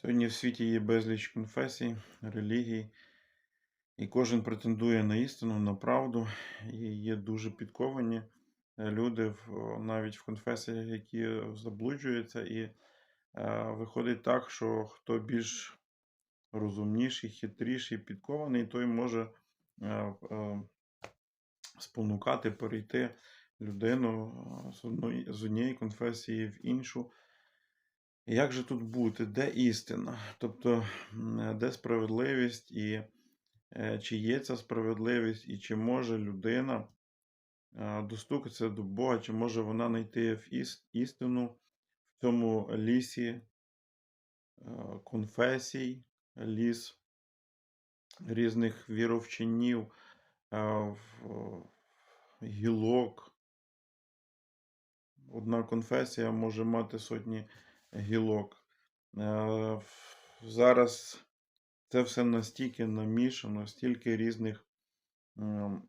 Сьогодні в світі є безліч конфесій, релігій, і кожен претендує на істину, на правду, і є дуже підковані е, люди навіть в конфесіях, які заблуджуються, і е, виходить так, що хто більш розумніший, хитріший, підкований, той може е, спонукати перейти людину з однієї конфесії в іншу. Як же тут бути? Де істина? Тобто, де справедливість, і е, чи є ця справедливість, і чи може людина е, достукатися до Бога, чи може вона знайти в істину в цьому лісі е, конфесій, ліс різних віровченів, е, в- гілок. Одна конфесія може мати сотні гілок. Е, Зараз це все настільки намішано, стільки різних ем,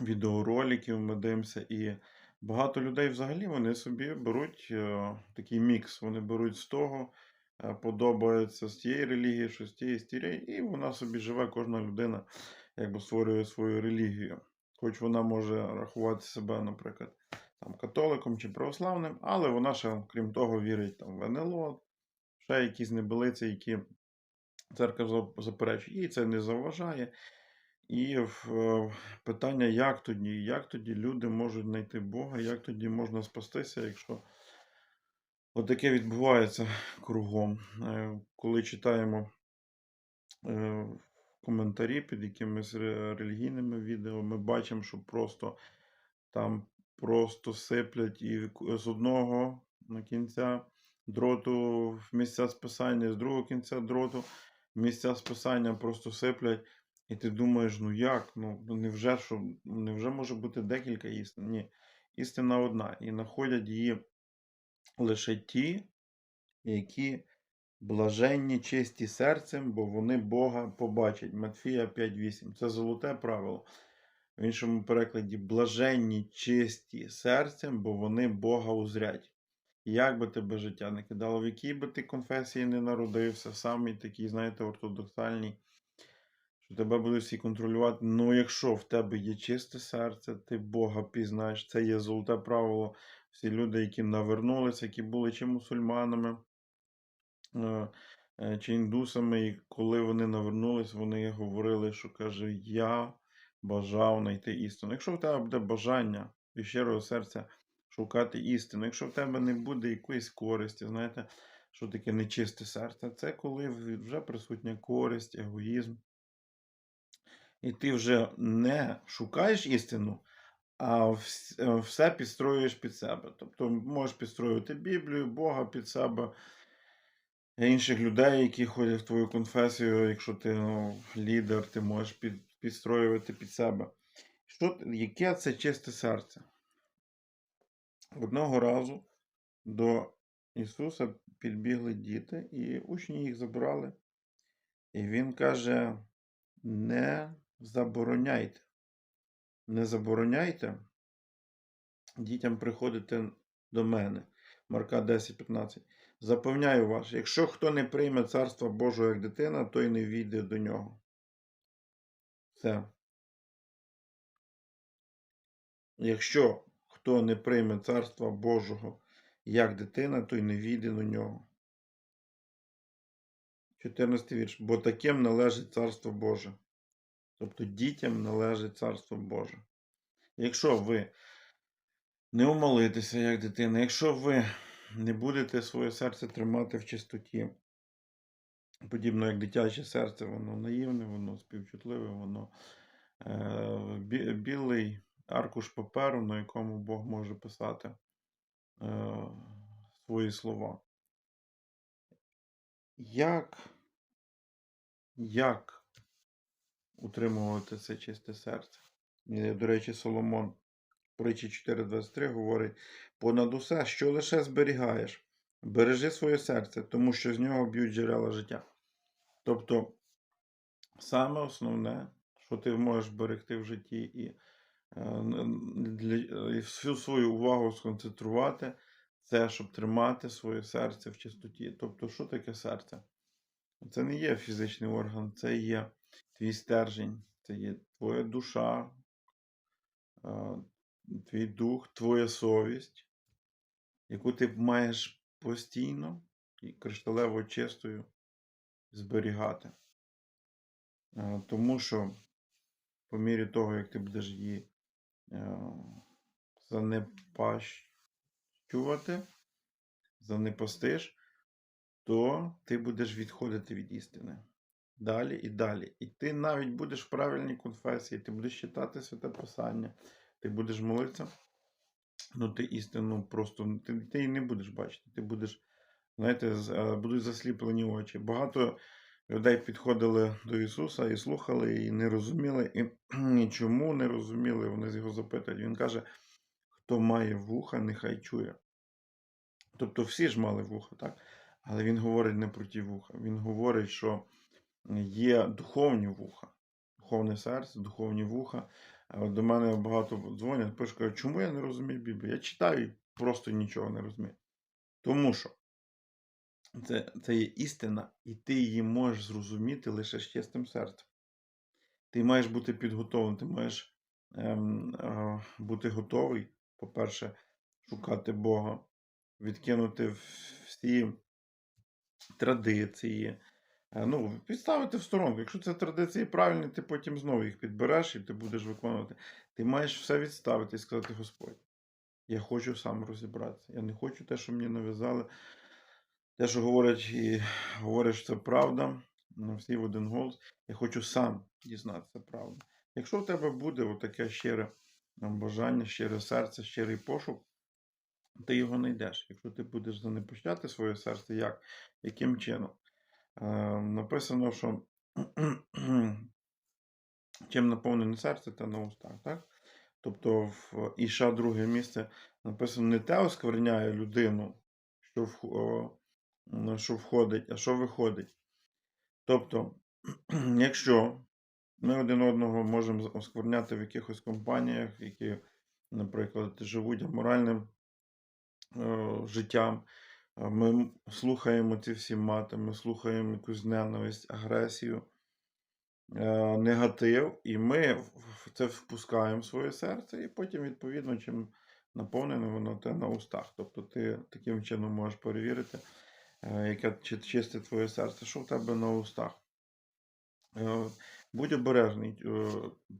відеороликів ми дивимося, і багато людей взагалі вони собі беруть е, такий мікс. Вони беруть з того, е, подобається з тієї релігії, що з тієї з тієї, і вона собі живе, кожна людина якби створює свою релігію. Хоч вона може рахувати себе, наприклад, там, католиком чи православним, але вона ще, крім того, вірить там, в НЛО, ще якісь небелиці, які церква заперечує, їй це не заважає. І е, питання, як тоді, як тоді люди можуть знайти Бога, як тоді можна спастися, якщо отаке відбувається кругом. Е, Коли читаємо е, коментарі під якимись релігійними відео, ми бачимо, що просто там просто сиплять і з одного на кінця дроту в місця списання, з другого кінця дроту місця списання просто сиплять. І ти думаєш, ну як? Ну ну невже що, невже може бути декілька істин? Ні. Істина одна. І знаходять її лише ті, які блаженні, чисті серцем, бо вони Бога побачать. Матфія 5.8. Це золоте правило. В іншому перекладі блаженні, чисті серцем, бо вони Бога узрять. Як би тебе життя не кидало, в якій би ти конфесії не народився, самий такий, знаєте, ортодоксальний, що тебе будуть всі контролювати. Ну, якщо в тебе є чисте серце, ти Бога пізнаєш, це є золоте правило. Всі люди, які навернулися, які були чи мусульманами, е, е, чи індусами, і коли вони навернулись, вони говорили, що каже, я бажав знайти істину. Якщо в тебе буде бажання від щирого серця шукати істину, якщо в тебе не буде якоїсь користі, знаєте, що таке нечисте серце, це коли вже присутня користь, егоїзм. І ти вже не шукаєш істину, а е, все підстроюєш під себе. Тобто можеш підстроювати Біблію, Бога під себе, інших людей, які ходять в твою конфесію, якщо ти ну, лідер, ти можеш під, підстроювати під себе. Що, яке це чисте серце? Одного разу до Ісуса підбігли діти, і учні їх забрали. І Він каже: не забороняйте. Не забороняйте дітям приходити до мене. Марка 10:15. Запевняю вас, якщо хто не прийме царство Божого як дитина, той не війде до нього. Все. Якщо хто не прийме царства Божого як дитина, той не війде до нього. 14 вірш. Бо таким належить царство Боже. Тобто дітям належить царство Боже. Якщо ви не умолитеся як дитина, якщо ви не будете своє серце тримати в чистоті, подібно як дитяче серце, воно наївне, воно співчутливе, воно е, білий аркуш паперу, на якому Бог може писати е, свої слова. Як, як утримувати це чисте серце? До речі, Соломон притчі 4.23 говорить: понад усе, що лише зберігаєш, бережи своє серце, тому що з нього б'ють джерела життя. Тобто, саме основне, що ти можеш берегти в житті і, е, і всю свою увагу сконцентрувати, це щоб тримати своє серце в чистоті. Тобто, що таке серце? Це не є фізичний орган, це є твій стержень, це є твоя душа, твій дух, твоя совість, яку ти маєш постійно і кришталево чистою зберігати. Тому що по мірі того, як ти будеш її е, занепащувати, занепастиш, то ти будеш відходити від істини. Далі і далі. І ти навіть будеш в правильній конфесії, ти будеш читати святе Писання, ти будеш молитися, ну ти істину просто ти її не будеш бачити. Ти будеш, знаєте, е, будуть засліплені очі. Багато людей підходили до Ісуса і слухали, і не розуміли, і, і чому не розуміли, вони з його запитують. Він каже: хто має вуха, нехай чує. Тобто всі ж мали вуха, так? Але він говорить не про ті вуха. Він говорить, що є духовні вуха, духовне серце, духовні вуха. До мене багато дзвонять, пишуть, кажуть, чому я не розумію Біблію? Я читаю і просто нічого не розумію. Тому що це, це є істина, і ти її можеш зрозуміти лише з чистим серцем. Ти маєш бути підготовлений, ти маєш ем, е, бути готовий, по-перше, шукати Бога, відкинути всі традиції. Е, Ну, підставити в сторонку. Якщо це традиції правильні, ти потім знову їх підбереш і ти будеш виконувати. Ти маєш все відставити і сказати, Господь, я хочу сам розібратися. Я не хочу те, що мені нав'язали. Те, що говорять і говорять, що це правда, всі в один голос. Я хочу сам дізнатися правду. Якщо в тебе буде таке щире бажання, щире серце, щирий пошук, ти його знайдеш. Якщо ти будеш занепощати своє серце, як? Яким чином? Е, написано, що чим наповнене серце, те на устах. Так? Тобто в Іша друге місце написано не те оскверняє людину, що, в, що входить, а що виходить. Тобто, якщо ми один одного можемо оскверняти в якихось компаніях, які, наприклад, живуть аморальним е, життям, ми слухаємо ці всі мати, ми слухаємо якусь ненависть, агресію, е, негатив, і ми це впускаємо в своє серце, і потім, відповідно, чим наповнене воно те на устах. Тобто ти таким чином можеш перевірити, яке чи чисте твоє серце, що в тебе на устах. Е, Будь обережний. Е,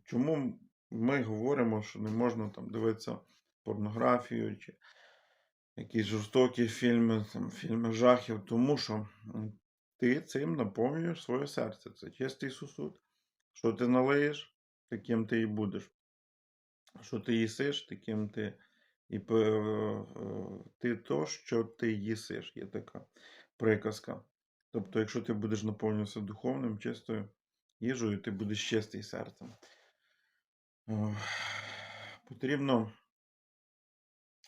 Чому ми говоримо, що не можна там дивитися порнографію чи якісь жорстокі фільми, там, фільми жахів, тому що ти цим наповнюєш своє серце. Це чистий сусуд. Що ти налиєш, таким ти і будеш. Що ти їсиш, таким ти і е, ти то, що ти їсиш, є така приказка. Тобто, якщо ти будеш наповнюватися духовним, чистою їжею, ти будеш чистий серцем. Потрібно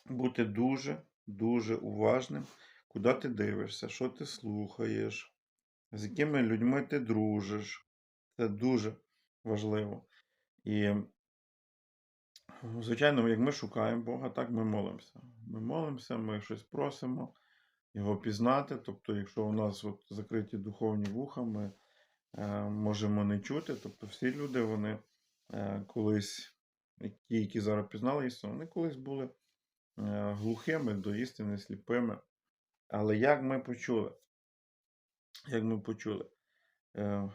бути дуже, дуже уважним, куди ти дивишся, що ти слухаєш, з якими людьми ти дружиш. Це дуже важливо. І, звичайно, як ми шукаємо Бога, так ми молимося. Ми молимося, ми щось просимо його пізнати. Тобто, якщо у нас от закриті духовні вуха, ми е, можемо не чути. Тобто, всі люди, вони е, колись, ті, які зараз пізнали істину, вони колись були е, глухими до істини, сліпими. Але як ми почули? Як ми почули? Е,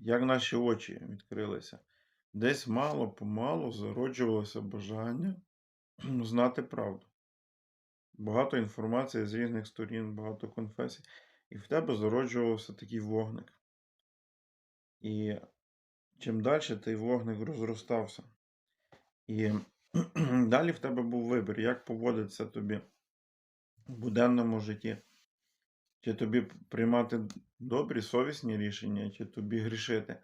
як наші очі відкрилися? Десь мало помалу зароджувалося бажання знати правду. Багато інформації з різних сторін, багато конфесій. І в тебе зароджувався такий вогник. І чим далі той вогник розростався. І далі в тебе був вибір, як поводитися тобі в буденному житті. Чи тобі приймати добрі, совісні рішення, чи тобі грішити.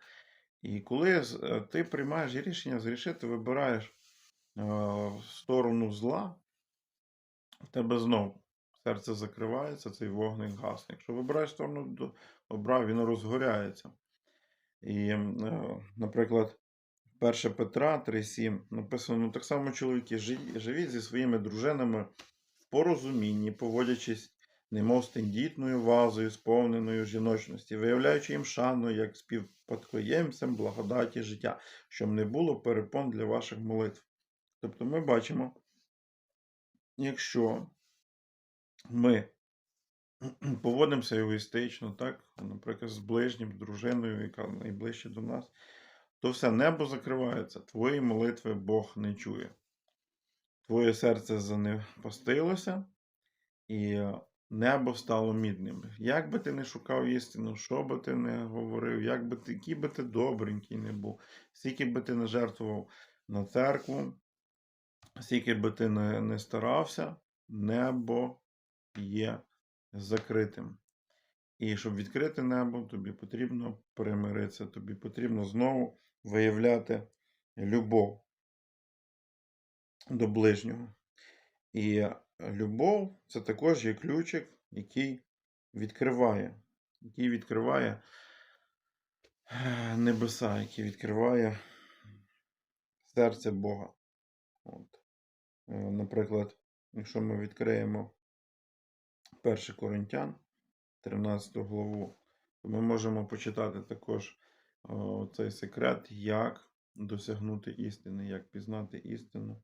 І коли е, ти приймаєш рішення згрішити, вибираєш е, сторону зла, в тебе знову серце закривається, цей вогник гасне. Якщо вибираєш сторону до- добра, він розгоряється. І, е, наприклад, 1 Петра 3,7 написано: ну так само чоловіки, живіть зі своїми дружинами в порозумінні, поводячись немов з вазою, сповненою жіночності, виявляючи їм шану як співпадкоємцям благодаті життя, щоб не було перепон для ваших молитв. Тобто ми бачимо, якщо ми поводимося егоїстично, так, наприклад, з ближнім, з дружиною, яка найближче до нас, то все небо закривається, твої молитви Бог не чує. Твоє серце занепастилося, і небо стало мідним. Як би ти не шукав істину, що би ти не говорив, як би ти, який би ти добренький не був, скільки би ти не жертвував на церкву, скільки би ти не, не старався, небо є закритим. І щоб відкрити небо, тобі потрібно примиритися, тобі потрібно знову виявляти любов до ближнього. І любов це також є ключик, який відкриває, який відкриває е, небеса, який відкриває серце Бога. От. Е, Наприклад, якщо ми відкриємо 1 Коринтян, 13 главу, то ми можемо почитати також цей секрет, як досягнути істини, як пізнати істину.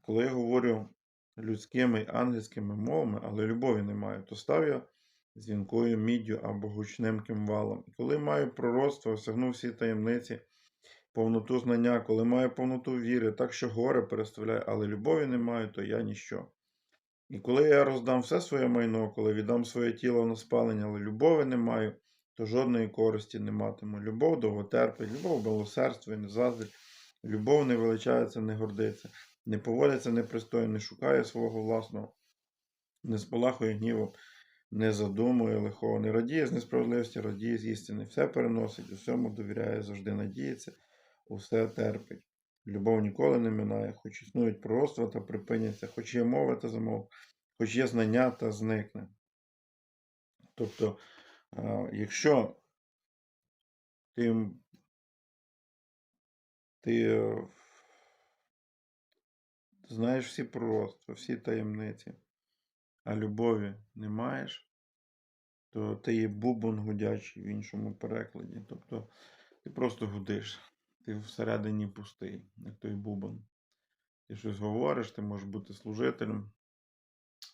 Коли я говорю людськими ангельськими мовами, але любові немає, то став я дзвінкою міддю або гучним кимвалом. І коли маю пророцтво, осягнув всі таємниці, повноту знання, коли маю повноту віри, так що горе переставляю, але любові немає, то я ніщо. І коли я роздам все своє майно, коли віддам своє тіло на спалення, але любові не маю, то жодної користі не матиму. Любов довготерпить, любов милосердство і не заздрить, любов не величається, не гордиться, не поводиться непристойно, не шукає свого власного, не сполахує гнівом, не задумує лихого, не радіє з несправедливості, радіє з істини, все переносить, усьому довіряє, завжди надіється, усе терпить. Любов ніколи не минає, хоч існують пророцтва та припиняться, хоч є мова та замов, хоч є знання та зникне. Тобто, якщо ти, ти е, знаєш всі пророцтва, всі таємниці, а любові не маєш, то ти є бубон гудячий в іншому перекладі. Тобто ти просто гудиш, ти всередині пустий, як той бубон. Ти щось говориш, ти можеш бути служителем,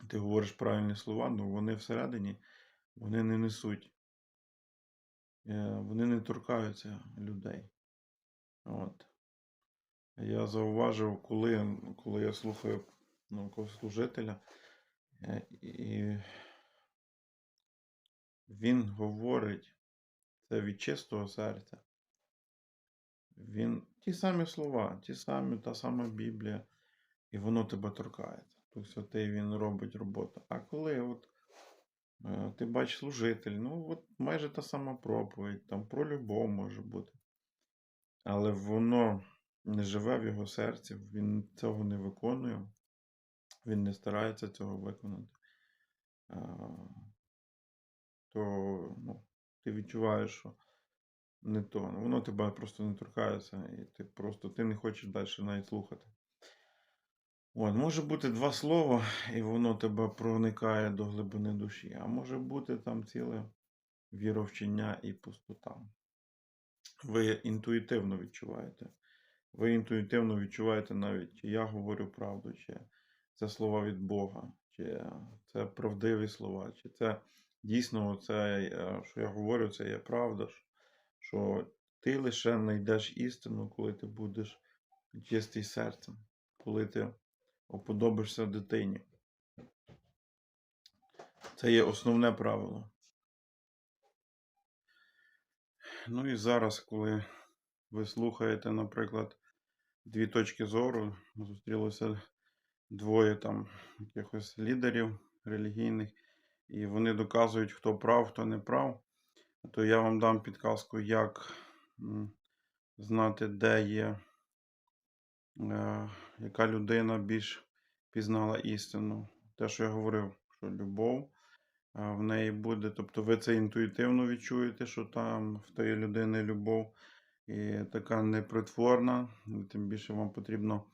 ти говориш правильні слова, але вони всередині вони не несуть, е, вони не торкаються людей. От. Я зауважив, коли, коли я слухаю ну, служителя, е, і він говорить це від чистого серця. Він ті самі слова, ті самі, та сама Біблія, і воно тебе торкається. Дух Святий він робить роботу. А коли от е, ти бачиш служитель, ну от майже та сама проповідь, там про любов може бути. Але воно не живе в його серці, він цього не виконує, він не старається цього виконати. То ну, ти відчуваєш, що не то. Ну, Воно тебе просто не торкається, і ти просто ти не хочеш далі навіть слухати. От, може бути два слова, і воно тебе проникає до глибини душі, а може бути там ціле віровчення і пустота. Ви інтуїтивно відчуваєте. Ви інтуїтивно відчуваєте навіть, чи я говорю правду, чи це слова від Бога, чи це правдиві слова, чи це дійсно це, е, що я говорю, це є правда, що ти лише знайдеш істину, коли ти будеш чистий серцем, коли ти оподобишся дитині. Це є основне правило. Ну і зараз, коли ви слухаєте, наприклад, дві точки зору, зустрілося двоє там якихось лідерів релігійних, і вони доказують, хто прав, хто не прав, то я вам дам підказку, як знати, де є, е, яка людина більш пізнала істину. Те, що я говорив, що любов е, в неї буде. Тобто ви це інтуїтивно відчуєте, що там в тої людини любов і така непритворна, тим більше вам потрібно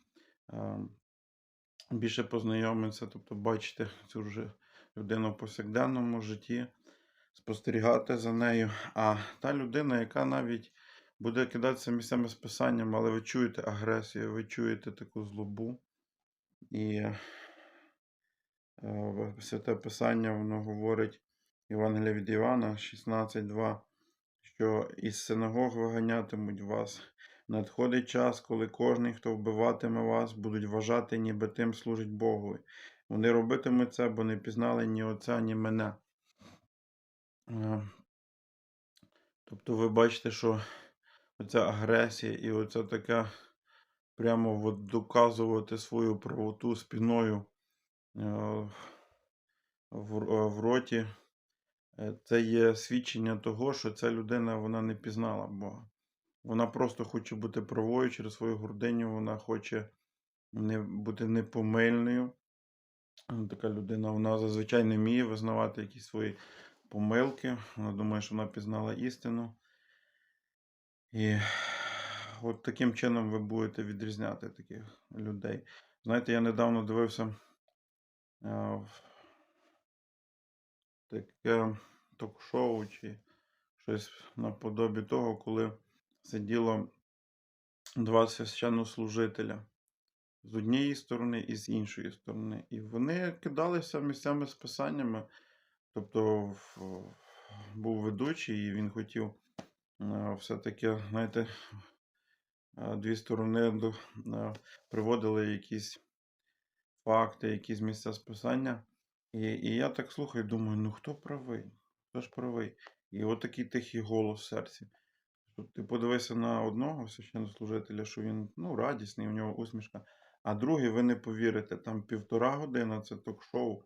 більше познайомитися, тобто бачити цю вже людину в повсякденному житті, спостерігати за нею. А та людина, яка навіть буде кидатися місцями з писанням, але ви чуєте агресію, ви чуєте таку злобу. І е, Святе Писання воно говорить Євангелія від Івана 16.2, що із синагог виганятимуть вас. Надходить час, коли кожен, хто вбиватиме вас, будуть вважати, ніби тим служить Богу. Вони робитимуть це, бо не пізнали ні Отця, ні мене. Е, Тобто ви бачите, що оця агресія і оця така прямо от доказувати свою правоту спіною е, в, в роті. Е, Це є свідчення того, що ця людина вона не пізнала Бога. Вона просто хоче бути правою через свою гординю, вона хоче не, бути непомильною. Така людина, вона зазвичай не вміє визнавати якісь свої помилки. Вона думає, що вона пізнала істину. І от таким чином ви будете відрізняти таких людей. Знаєте, я недавно дивився е, таке ток-шоу чи щось наподобі того, коли сиділо два священнослужителя з однієї сторони і з іншої сторони. І вони кидалися місцями з писаннями. Тобто був ведучий, і він хотів е, все-таки, знаєте, е, дві сторони е, приводили якісь факти, якісь місця списання. І, і я так слухаю, думаю, ну хто правий? Хто ж правий? І от такий тихий голос в серці. Ти подивися на одного священнослужителя, що він ну, радісний, у нього усмішка. А другий, ви не повірите, там півтора години це ток-шоу,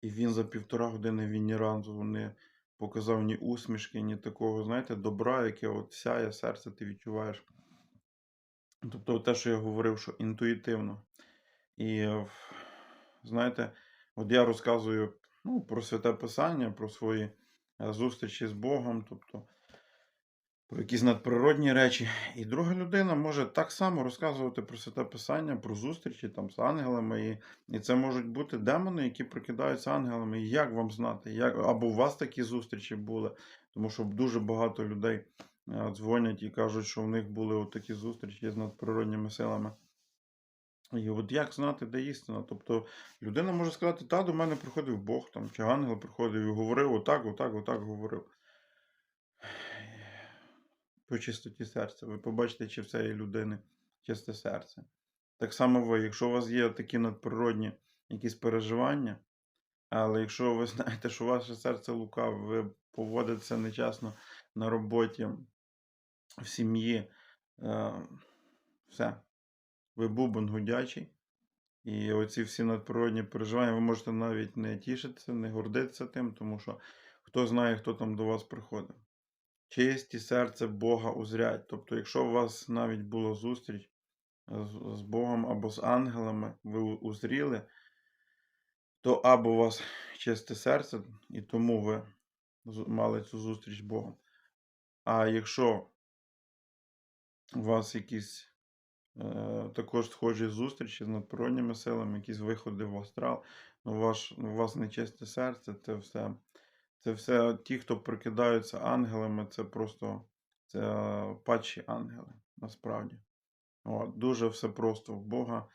і він за півтора години він ні разу не показав ні усмішки, ні такого, знаєте, добра, яке от сяє серце, ти відчуваєш. Тобто те, що я говорив, що інтуїтивно. І е, знаєте, от я розказую ну, про святе Писання, про свої е, зустрічі з Богом, тобто про якісь надприродні речі. І друга людина може так само розказувати про святе Писання, про зустрічі там з ангелами. І, і це можуть бути демони, які прикидаються ангелами. І як вам знати? Як, або у вас такі зустрічі були, тому що дуже багато людей е, дзвонять і кажуть, що в них були такі зустрічі з надприродніми силами. І от як знати, де істина? Тобто людина може сказати, та до мене приходив Бог там, чи ангел приходив і говорив отак, отак, отак говорив. По чистоті серця. Ви побачите, чи в цієї людини чисте серце. Так само ви, якщо у вас є такі надприродні якісь переживання, але якщо ви знаєте, що ваше серце лукаве, ви поводитеся нечесно на роботі, в сім'ї, е, все. Ви бубон гудячий. І оці всі надприродні переживання, ви можете навіть не тішитися, не гордитися тим, тому що хто знає, хто там до вас приходить. Чисті серце Бога узрять. Тобто, якщо у вас навіть була зустріч з, Богом або з ангелами, ви узріли, то або у вас чисте серце, і тому ви мали цю зустріч з Богом. А якщо у вас якісь також схожі зустрічі з надприродніми силами, якісь виходи в астрал. Ну, ваш, у вас нечисте серце, це все. Це все ті, хто прикидаються ангелами, це просто це падші ангели, насправді. От, дуже все просто в Бога.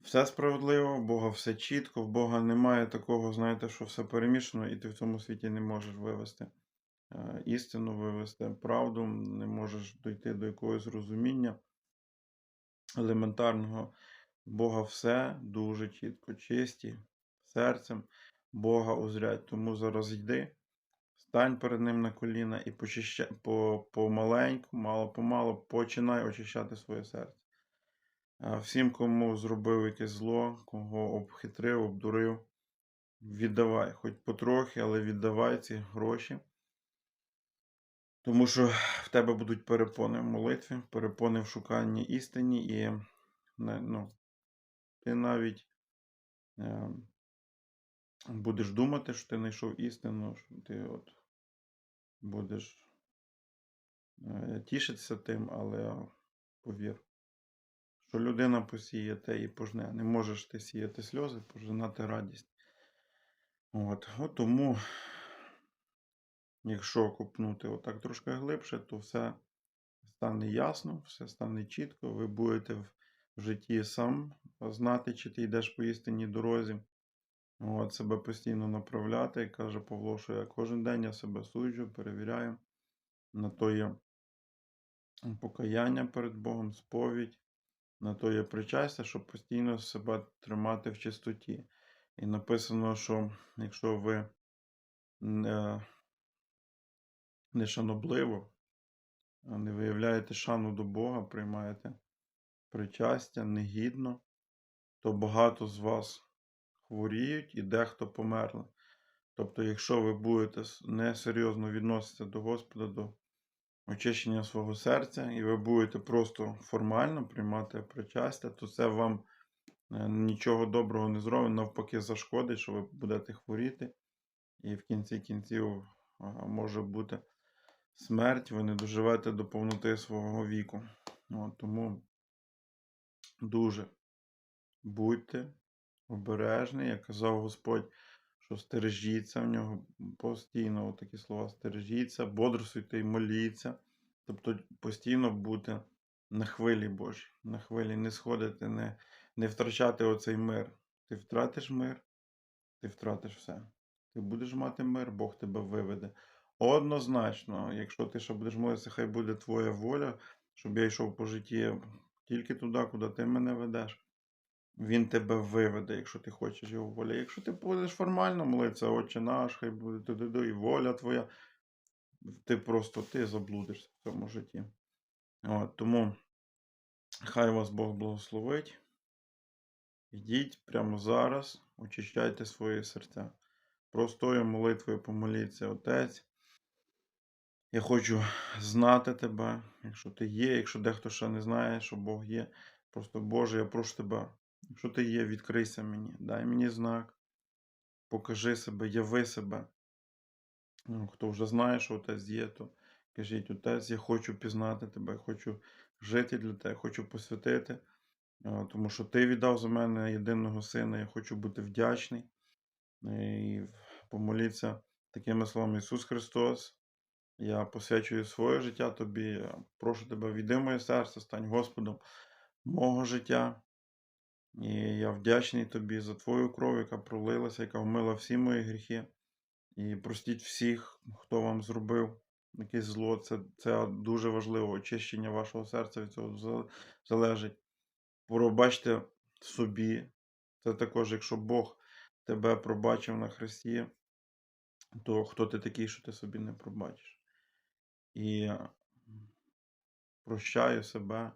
Все справедливо, в Бога все чітко, в Бога немає такого, знаєте, що все перемішано, і ти в цьому світі не можеш вивести е, істину, вивести правду, не можеш дойти до якогось розуміння елементарного. Бога все дуже чітко, чисті, серцем Бога узрять. Тому зараз йди, стань перед Ним на коліна і почища, по, помаленьку, мало-помалу починай очищати своє серце. Всім, кому зробив якесь зло, кого обхитрив, обдурив, віддавай, хоч потрохи, але віддавай ці гроші. Тому що в тебе будуть перепони в молитві, перепони в шуканні істині, і ну, ти навіть е, будеш думати, що ти знайшов істину, що ти от будеш е, тішитися тим, але повір, Що людина посіє, те і пожне. Не можеш ти сіяти сльози, пожинати радість. От. От тому, якщо копнути отак трошки глибше, то все стане ясно, все стане чітко. Ви будете в житті сам знати, чи ти йдеш по істинній дорозі. От, себе постійно направляти. Каже Павло, що я кожен день я себе суджу, перевіряю. На то є покаяння перед Богом, сповідь, на то є причастя, щоб постійно себе тримати в чистоті. І написано, що якщо ви не, не шанобливо, не виявляєте шану до Бога, приймаєте причастя негідно, то багато з вас хворіють і дехто померли. Тобто, якщо ви будете несерйозно відноситися до Господа, до очищення свого серця, і ви будете просто формально приймати причастя, то це вам е, нічого доброго не зробить, навпаки, зашкодить, що ви будете хворіти. І в кінці кінців може бути смерть, ви не доживете до повноти свого віку. От, Тому дуже будьте обережні, як казав Господь, що стережіться в нього постійно такі слова стережіться, бодрствуйте і моліться. Тобто постійно бути на хвилі Божій, на хвилі не сходити, не не втрачати оцей мир. Ти втратиш мир, ти втратиш все. Ти будеш мати мир, Бог тебе виведе. Однозначно, якщо ти ще будеш молитися, хай буде твоя воля, щоб я йшов по житті тільки туди, куди ти мене ведеш. Він тебе виведе, якщо ти хочеш його волі. Якщо ти будеш формально молитися, Отче наш, хай буде туди, і воля твоя, ти просто ти заблудишся в цьому житті. От, Тому хай вас Бог благословить. Йдіть прямо зараз, очищайте свої серця. Простою молитвою помоліться, Отець. Я хочу знати тебе, якщо ти є, якщо дехто ще не знає, що Бог є. Просто Боже, я прошу тебе, якщо ти є, відкрийся мені, дай мені знак, покажи себе, яви себе. Ну, Хто вже знає, що отець є, то кажіть, отець, я хочу пізнати тебе, хочу жити для тебе, хочу посвятити, тому що ти віддав за мене єдиного сина, я хочу бути вдячний і помоліться такими словами Ісус Христос. Я посвячую своє життя тобі. Прошу тебе, віди моє серце, стань Господом мого життя. І я вдячний тобі за твою кров, яка пролилася, яка вмила всі мої гріхи. І простіть всіх, хто вам зробив якесь зло. Це це дуже важливо. Очищення вашого серця від цього залежить. Пробачте собі. Це також, якщо Бог тебе пробачив на Христі, то хто ти такий, що ти собі не пробачиш? І прощаю себе,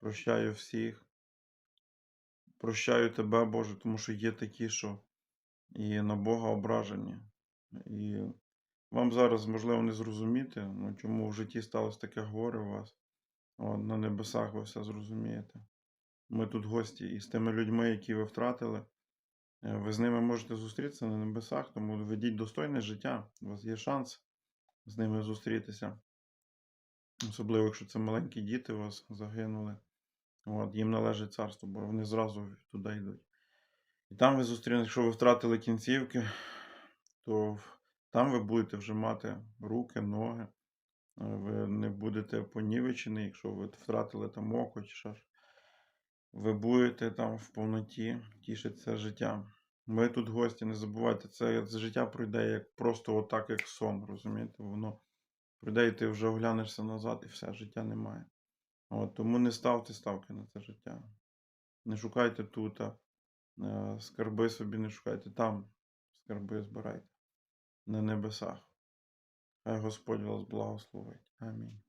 прощаю всіх. Прощаю тебе, Боже, тому що є такі, що і на Бога ображені. І вам зараз, можливо, не зрозуміти, ну, чому в житті сталося таке горе у вас. От, На небесах ви все зрозумієте. Ми тут гості, і з тими людьми, які ви втратили, е, ви з ними можете зустрітися на небесах, тому ведіть достойне життя. У вас є шанс з ними зустрітися. Особливо, якщо це маленькі діти у вас загинули. От, Їм належить царство, бо вони зразу туди йдуть. І там ви зустрінете, якщо ви втратили кінцівки, то там ви будете вже мати руки, ноги. Ви не будете понівечені, якщо ви втратили там око чи що ж. Ви будете там в повноті тішитися життям. Ми тут гості, не забувайте, це життя пройде як просто отак, як сон, розумієте? Воно і ти вже оглянешся назад, і все, життя немає. От, Тому не ставте ставки на це життя. Не шукайте тут, а е, скарби собі не шукайте. Там скарби збирайте на небесах. Хай Господь вас благословить. Амінь.